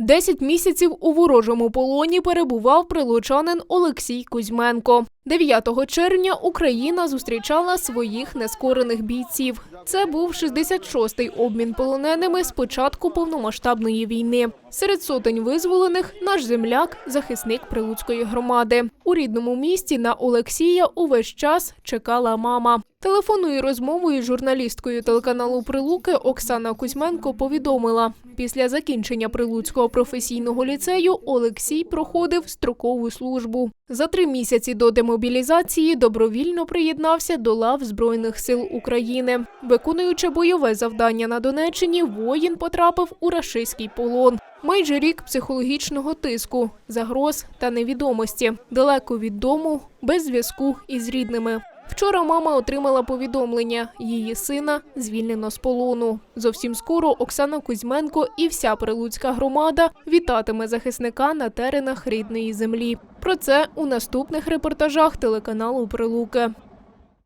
Десять місяців у ворожому полоні перебував прилучанин Олексій Кузьменко. 9 червня Україна зустрічала своїх нескорених бійців. Це був 66-й обмін полоненими з початку повномасштабної війни. Серед сотень визволених наш земляк, захисник Прилуцької громади. У рідному місті на Олексія увесь час чекала мама. Телефонною розмовою з журналісткою телеканалу Прилуки Оксана Кузьменко повідомила, після закінчення Прилуцького професійного ліцею Олексій проходив строкову службу. За три місяці до демобілізації добровільно приєднався до лав Збройних сил України. Виконуючи бойове завдання на Донеччині, воїн потрапив у рашистський полон. Майже рік психологічного тиску, загроз та невідомості, далеко від дому, без зв'язку із рідними. Вчора мама отримала повідомлення. Її сина звільнено з полону. Зовсім скоро Оксана Кузьменко і вся прилуцька громада вітатиме захисника на теренах рідної землі. Про це у наступних репортажах телеканалу Прилуки.